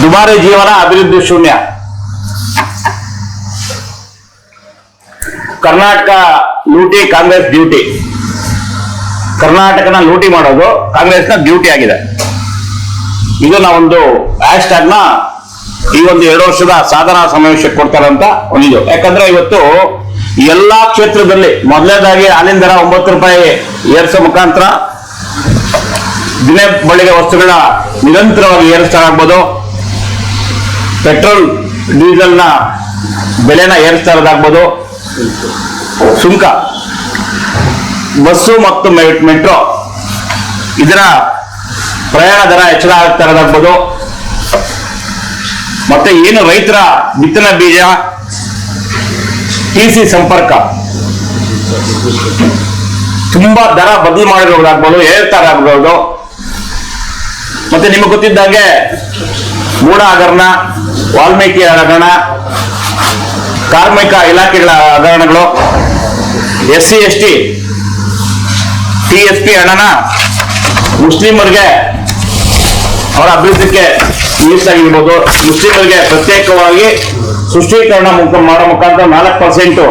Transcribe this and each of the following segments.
ದುಬಾರಿ ಜೀವನ, ಅಭಿವೃದ್ಧಿ ಶೂನ್ಯ. ಕರ್ನಾಟಕ ಲೂಟಿ, ಕಾಂಗ್ರೆಸ್ ಡ್ಯೂಟಿ. ಕರ್ನಾಟಕನ ಲೂಟಿ ಮಾಡೋದು ಕಾಂಗ್ರೆಸ್ನ ಡ್ಯೂಟಿ ಆಗಿದೆ. ಇದು ಒಂದು ಹ್ಯಾಶ್ ಟ್ಯಾಗ್ನ ಈ ಒಂದು ಎರಡು ವರ್ಷದ ಸಾಧನಾ ಸಮಾವೇಶಕ್ಕೆ ಕೊಡ್ತಾರಂತ ಒಂದಿದು ಯಾಕಂದ್ರೆ ಇವತ್ತು ಎಲ್ಲಾ ಕ್ಷೇತ್ರದಲ್ಲಿ ಮೊದಲನೇದಾಗಿ ಹಾಲಿನ ದರ ಒಂಬತ್ತು ರೂಪಾಯಿ ಏರಿಸೋ ಮುಖಾಂತರ ದಿನ ಬಳಿಗೆ ವಸ್ತುಗಳ ನಿರಂತರವಾಗಿ ಏರಿಸ್ತಾ ಆಗ್ಬೋದು. ಪೆಟ್ರೋಲ್, ಡೀಸೆಲ್ನ ಬೆಲೆನ ಏರಿಸ್ತಾ ಇರೋದಾಗ್ಬೋದು ಸುಂಕ. ಬಸ್ಸು ಮತ್ತು ಮೆಟ್ರೋ. ಇದರ ಪ್ರಯಾಣ ದರ ಹೆಚ್ಚಳ ಆಗ್ತಾ ಇರೋದಾಗ್ಬೋದು ಮತ್ತೆ ಏನು ರೈತರ ಬಿತ್ತನೆ ಬೀಜ? ಟಿ ಸಿ ಸಂಪರ್ಕ. ತುಂಬಾ ದರ ಬದಲು ಮಾಡಿರೋದಾಗ್ಬೋದು ಏರ್ತಾರಾಗ್ಬೋದು ಮತ್ತೆ ನಿಮಗೆ ಗೊತ್ತಿದ್ದಾಗೆ ಮೂಡ ಹಗರಣ ವಾಲ್ಮೀಕಿ ಹಗರಣ, ಕಾರ್ಮಿಕ ಇಲಾಖೆಗಳ ಹಗರಣಗಳು S C S T T S P ಹಣನ ಮುಸ್ಲಿಮರಿಗೆ ಅವರ ಅಭಿವೃದ್ಧಿಗೆ ಮೀಸಲಾಗಿರ್ಬೋದು ಮುಸ್ಲಿಮರಿಗೆ ಪ್ರತ್ಯೇಕವಾಗಿ ಸೃಷ್ಟೀಕರಣ ಮುಖ, ಮಾಡೋ ಮುಖಾಂತರ ನಾಲ್ಕು ಪರ್ಸೆಂಟು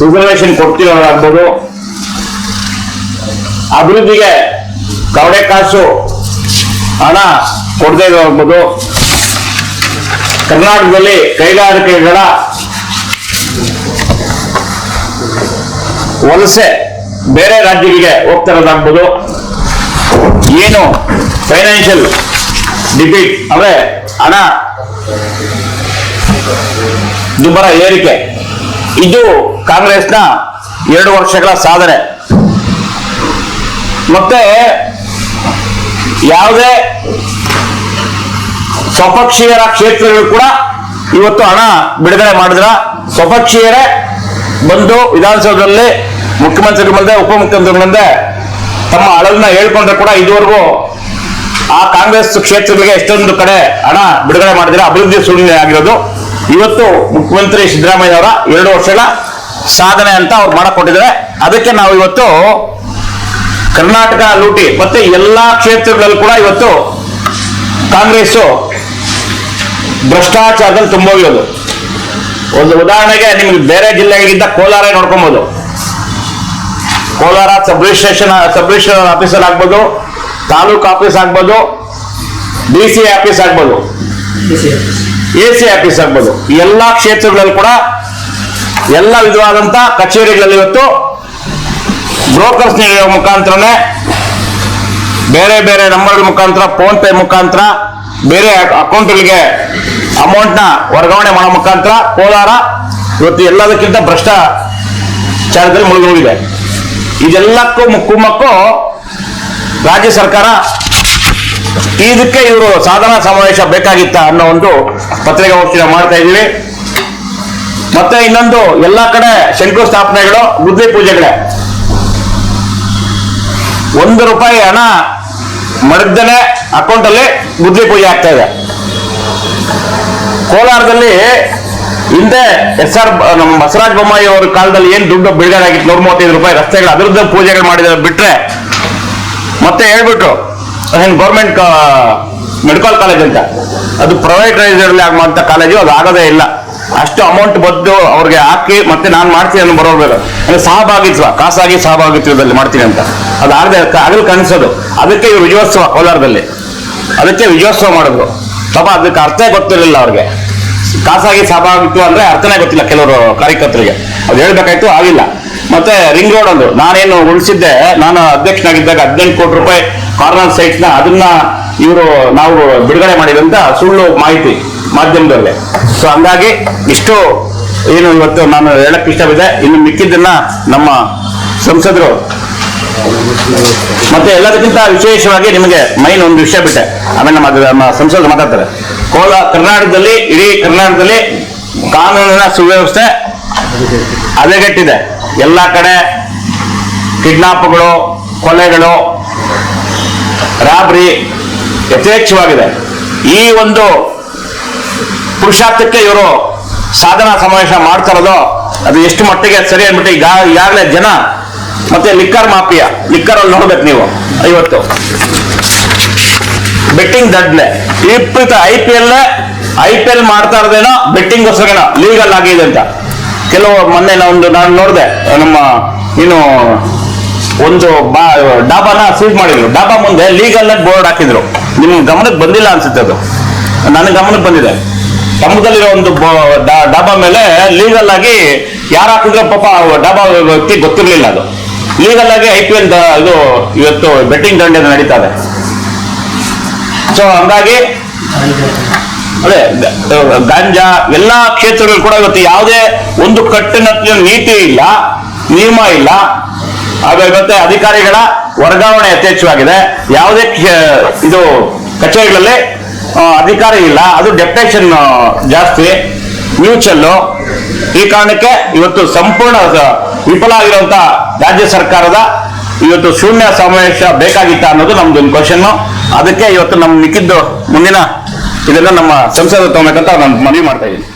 ರಿಸರ್ವೇಷನ್ ಕೊಡ್ತಿರೋದಾಗ್ಬೋದು. ಅಭಿವೃದ್ಧಿಗೆ ಕವಡೆ ಕಾಸು ಹಣ ಕೊಡದೇ ಇರೋಗ್ಬೋದು ಕರ್ನಾಟಕದಲ್ಲಿ ಕೈಗಾರಿಕೆಗಳ ವಲಸೆ ಬೇರೆ ರಾಜ್ಯಗಳಿಗೆ ಹೋಗ್ತಾ ಇರೋದಾಗ್ಬೋದು ಏನು ಫೈನಾನ್ಷಿಯಲ್ ಡಿಫಿಟ್ ಅಂದ್ರೆ ಹಣ ದುಬ್ಬರ ಏರಿಕೆ. ಇದು ಕಾಂಗ್ರೆಸ್ನ ಎರಡು ವರ್ಷಗಳ ಸಾಧನೆ. ಮತ್ತೆ ಯಾವುದೇ ಸ್ವಪಕ್ಷೀಯರ ಕ್ಷೇತ್ರಗಳು ಕೂಡ ಇವತ್ತು ಹಣ ಬಿಡುಗಡೆ ಮಾಡಿದ್ರ. ಸ್ವಪಕ್ಷೀಯರೇ ಬಂದು ವಿಧಾನಸೌಧದಲ್ಲಿ ಮುಖ್ಯಮಂತ್ರಿಗಳ ಮುಂದೆ ಉಪಮುಖ್ಯಮಂತ್ರಿಗಳ ಮುಂದೆ ತಮ್ಮ ಅಳಲನ್ನ ಹೇಳ್ಕೊಂಡ್ರೆ ಕೂಡ ಇದುವರೆಗೂ ಆ ಕಾಂಗ್ರೆಸ್ ಕ್ಷೇತ್ರಗಳಿಗೆ ಎಷ್ಟೊಂದು ಕಡೆ ಹಣ ಬಿಡುಗಡೆ ಮಾಡಿದ್ರ ಅಭಿವೃದ್ಧಿ ಸುಳ್ಳು ಆಗಿರೋದು. ಇವತ್ತು ಮುಖ್ಯಮಂತ್ರಿ ಸಿದ್ದರಾಮಯ್ಯ ಅವರ ಎರಡು ವರ್ಷಗಳ ಸಾಧನೆ ಅಂತ ಅವ್ರು ಮಾಡಿಕೊಟ್ಟಿದ್ದಾರೆ. ಅದಕ್ಕೆ ನಾವು ಇವತ್ತು ಕರ್ನಾಟಕ ಲೂಟಿ, ಮತ್ತೆ ಎಲ್ಲಾ ಕ್ಷೇತ್ರಗಳಲ್ಲೂ ಕೂಡ ಇವತ್ತು ಕಾಂಗ್ರೆಸ್ ಭ್ರಷ್ಟಾಚಾರದಲ್ಲಿ ತುಂಬೋಗಿರೋದು ಒಂದು ಉದಾಹರಣೆಗೆ ನಿಮ್ಗೆ ಬೇರೆ ಜಿಲ್ಲೆಗಿಂತ ಕೋಲಾರ ನೋಡ್ಕೊಬೋದು. Kolar sub registration sub registration officer ಆಗ್ಬೋದು, ತಾಲೂಕು ಆಫೀಸ್ ಆಗ್ಬೋದು ಡಿ ಸಿ ಆಫೀಸ್ ಆಗ್ಬೋದು. ಎ ಸಿ ಆಫೀಸ್ ಆಗ್ಬೋದು. ಎಲ್ಲಾ ಕ್ಷೇತ್ರಗಳಲ್ಲಿ ಕೂಡ ಎಲ್ಲ ವಿಧವಾದಂತ ಕಚೇರಿಗಳಲ್ಲಿ ಇವತ್ತು ಬ್ರೋಕರ್ಸ್ ನೀಡುವ ಮುಖಾಂತರನೇ ಬೇರೆ ಬೇರೆ ನಂಬರ್ಗಳ ಮುಖಾಂತರ ಫೋನ್ ಪೇ ಮುಖಾಂತರ ಬೇರೆ ಅಕೌಂಟ್ಗಳಿಗೆ ಅಮೌಂಟ್ನ ವರ್ಗಾವಣೆ ಮಾಡೋ ಮುಖಾಂತರ ಕೋಲಾರ ಇವತ್ತು ಎಲ್ಲದಕ್ಕಿಂತ ಭ್ರಷ್ಟಾಚಾರದಲ್ಲಿ ಮುಳುಗೋಗಿದೆ ಇದೆಲ್ಲಕ್ಕೂ ಮುಕ್ಕುಮಕ್ಕೂ ರಾಜ್ಯ ಸರ್ಕಾರ ಇದಕ್ಕೆ ಇವರು ಸಾಧನಾ ಸಮಾವೇಶ ಬೇಕಾಗಿತ್ತ ಅನ್ನೋ ಒಂದು ಪತ್ರಿಕಾಗೋಷ್ಠಿನ ಮಾಡ್ತಾ ಇದ್ದೀವಿ. ಮತ್ತೆ ಇನ್ನೊಂದು ಎಲ್ಲ ಕಡೆ ಶಂಕುಸ್ಥಾಪನೆಗಳು, ಗುದ್ದೆ ಪೂಜೆಗಳೇ. ಒಂದು ರೂಪಾಯಿ ಹಣ ಮಡಗ್ದನೆ ಅಕೌಂಟ್ ಅಲ್ಲಿ ಗುದ್ಲಿ ಪೂಜೆ ಆಗ್ತಾ ಇದೆ. ಕೋಲಾರದಲ್ಲಿ ಹಿಂದೆ ಎಸ್ ಆರ್ ನಮ್ಮ ಬಸವರಾಜ ಬೊಮ್ಮಾಯಿ ಅವರ ಕಾಲದಲ್ಲಿ ಏನ್ ದುಡ್ಡು ಬಿಡುಗಡೆ ಆಗಿತ್ತು ನೂರ ಮೂವತ್ತೈದು ರೂಪಾಯಿ ರಸ್ತೆಗಳು ಅಭಿವೃದ್ಧಿ ಪೂಜೆಗಳು ಮಾಡಿದ್ರೆ ಬಿಟ್ರೆ, ಮತ್ತೆ ಹೇಳ್ಬಿಟ್ರು ಅದೇನು ಗೌರ್ಮೆಂಟ್ ಮೆಡಿಕಲ್ ಕಾಲೇಜ್ ಅಂತ. ಅದು ಪ್ರೈವೇಟೈಸರ್ ಆಗುವಂತ ಕಾಲೇಜು ಅದು ಆಗೋದೇ ಇಲ್ಲ. ಅಷ್ಟು ಅಮೌಂಟ್ ಬದ್ದು ಅವ್ರಿಗೆ ಹಾಕಿ ಮತ್ತೆ ನಾನು ಮಾಡ್ತೀನಿ ಅನ್ನೋ ಬರೋರ್ಬೇಕು ಅಂದ್ರೆ ಸಹಭಾಗಿತ್ವ, ಖಾಸಗಿ ಸಹಭಾಗಿತ್ವದಲ್ಲಿ ಮಾಡ್ತೀನಿ ಅಂತ. ಅದು ಆಗದೆ ಆಗಲು ಕಾಣಿಸೋದು. ಅದಕ್ಕೆ ಇವರು ವಿಜಯೋತ್ಸವ ಕೋಲಾರದಲ್ಲಿ. ಅದಕ್ಕೆ ವಿಜಯೋತ್ಸವ ಮಾಡಿದ್ರು ಪಾಪ ಅದಕ್ಕೆ ಅರ್ಥ ಗೊತ್ತಿರಲಿಲ್ಲ ಅವ್ರಿಗೆ. ಖಾಸಗಿ ಸಹಭಾಗಿತ್ವ ಅಂದ್ರೆ ಅರ್ಥನೇ ಗೊತ್ತಿಲ್ಲ ಕೆಲವರು ಕಾರ್ಯಕರ್ತರಿಗೆ. ಅದು ಹೇಳ್ಬೇಕಾಯ್ತು, ಆಗಿಲ್ಲ. ಮತ್ತೆ ರಿಂಗ್ ರೋಡ್ ಒಂದು. ನಾನೇನು ಉಳಿಸಿದ್ದೆ, ನಾನು ಅಧ್ಯಕ್ಷನಾಗಿದ್ದಾಗ ಹದಿನೆಂಟು ಕೋಟಿ ರೂಪಾಯಿ ಕಾರ್ನರ್ ಸೈಟ್ಸ್ನ ಅದನ್ನ ಇವರು ನಾವು ಬಿಡುಗಡೆ ಮಾಡಿದಂತ ಸುಳ್ಳು ಮಾಹಿತಿ ಮಾಧ್ಯಮದಲ್ಲಿ ಸೊ ಹಂಗಾಗಿ ಇಷ್ಟು ಏನು ಇವತ್ತು ನಾನು ಹೇಳಕ್ ಇಷ್ಟವಿದೆ. ಇನ್ನು ಮಿಕ್ಕಿದ್ದನ್ನ ನಮ್ಮ ಸಂಸದರು ಮತ್ತೆ ಎಲ್ಲದಕ್ಕಿಂತ ವಿಶೇಷವಾಗಿ ನಿಮಗೆ ಮೈನ್ ಒಂದು ವಿಷಯ ಬಿಟ್ಟೆ. ಆಮೇಲೆ ನಮ್ಮ ಸಂಸದರು ಮಾತಾಡ್ತಾರೆ. ಕೋಲಾರ ಕರ್ನಾಟಕದಲ್ಲಿ, ಇಡೀ ಕರ್ನಾಟಕದಲ್ಲಿ ಕಾನೂನಿನ ಸುವ್ಯವಸ್ಥೆ ಹದಗೆಟ್ಟಿದೆ. ಎಲ್ಲ ಕಡೆ ಕಿಡ್ನಾಪ್ಗಳು, ಕೊಲೆಗಳು, ರಾಬ್ರಿ ಯಥೇಚ್ಛವಾಗಿದೆ. ಈ ಒಂದು ಪುರುಷಾರ್ಥಕ್ಕೆ ಇವರು ಸಾಧನಾ ಸಮಾವೇಶ ಮಾಡ್ತಾ ಅದು ಎಷ್ಟು ಮಟ್ಟಿಗೆ ಸರಿ ಅಂದ್ಬಿಟ್ಟು ಈಗ ಈಗಾಗಲೇ ಜನ ಮತ್ತೆ ಲಿಕ್ಕರ್ ಮಾಫಿಯಾ. ಲಿಕ್ಕರ್ ಅಲ್ಲಿ ನೋಡ್ಬೇಕು ನೀವು. ಇವತ್ತು ಬೆಟ್ಟಿಂಗ್ ದಡ್ಲೆ ವಿಪರೀತ I P L I P L ಮಾಡ್ತಾ ಇರೋದೇನೋ ಬೆಟ್ಟಿಂಗ್ ಗೋಸ್ಕರನ ಲೀಗಲ್ ಆಗಿದೆ ಅಂತ. ಕೆಲವು ಮೊನ್ನೆ ನಾವೊಂದು ನಾನು ನೋಡಿದೆ, ನಮ್ಮ ಏನು ಒಂದು ಬಾ, ಡಾಬಾನ ಸೀಟ್ ಮಾಡಿದ್ರು. ಡಾಬಾ ಮುಂದೆ ಲೀಗಲ್ ಬೋರ್ಡ್ ಹಾಕಿದ್ರು. ನಿಮ್ಗೆ ಗಮನಕ್ಕೆ ಬಂದಿಲ್ಲ ಅನ್ಸುತ್ತೆ ಅದು. ನನ್ನ ಗಮನಕ್ಕೆ ಬಂದಿದೆ. ಸಮುದ್ರದಲ್ಲಿರೋ ಒಂದು ಡಾಬಾ ಮೇಲೆ ಲೀಗಲ್ ಆಗಿ ಯಾರು ಹಾಕಿದ್ರೆ ಪಾಪ ಡಾಬಾ ವ್ಯಕ್ತಿ ಗೊತ್ತಿರಲಿಲ್ಲ ಅದು. ಲೀಗಲ್ ಐ ಪಿ ಎಲ್ ಇದು ಇವತ್ತು ಬೆಟ್ಟಿಂಗ್ ದಂಡೆ ನಡೀತಾ ಇದೆ ಸೊ ಹಂಗಾಗಿ ಅದೇ, ಗಾಂಜಾ ಎಲ್ಲಾ ಕ್ಷೇತ್ರಗಳು ಕೂಡ ಇವತ್ತು ಯಾವುದೇ ಒಂದು ಕಟ್ಟಿನ ನೀತಿ ಇಲ್ಲ, ನಿಯಮ ಇಲ್ಲ. ಹಾಗಾಗಿ ಮತ್ತೆ ಅಧಿಕಾರಿಗಳ ವರ್ಗಾವಣೆ ಯಥೇಚ್ಛವಾಗಿದೆ. ಯಾವುದೇ ಇದು ಕಚೇರಿಗಳಲ್ಲಿ ಅಧಿಕಾರಿ ಇಲ್ಲ. ಅದು ಡೆಪ್ಟೇಷನ್ ಜಾಸ್ತಿ. ಮ್ಯೂಚುವಲ್ ಈ ಕಾರಣಕ್ಕೆ ಇವತ್ತು ಸಂಪೂರ್ಣ ವಿಫಲ ಆಗಿರುವಂತ ರಾಜ್ಯ ಸರ್ಕಾರದ ಇವತ್ತು ಶೂನ್ಯ ಸಮಾವೇಶ ಬೇಕಾಗಿತ್ತ ಅನ್ನೋದು ನಮ್ದು ಒಂದು ಕ್ವಶನ್ ಅದಕ್ಕೆ ಇವತ್ತು ನಮ್ಮ ಮಿಕ್ಕಿದ್ದು ಮುಂದಿನ ಇದನ್ನ ನಮ್ಮ ಸಂಸದ ತಗೋಬೇಕಂತ ನಾನು ಮನವಿ ಮಾಡ್ತಾ ಇದ್ದೀನಿ.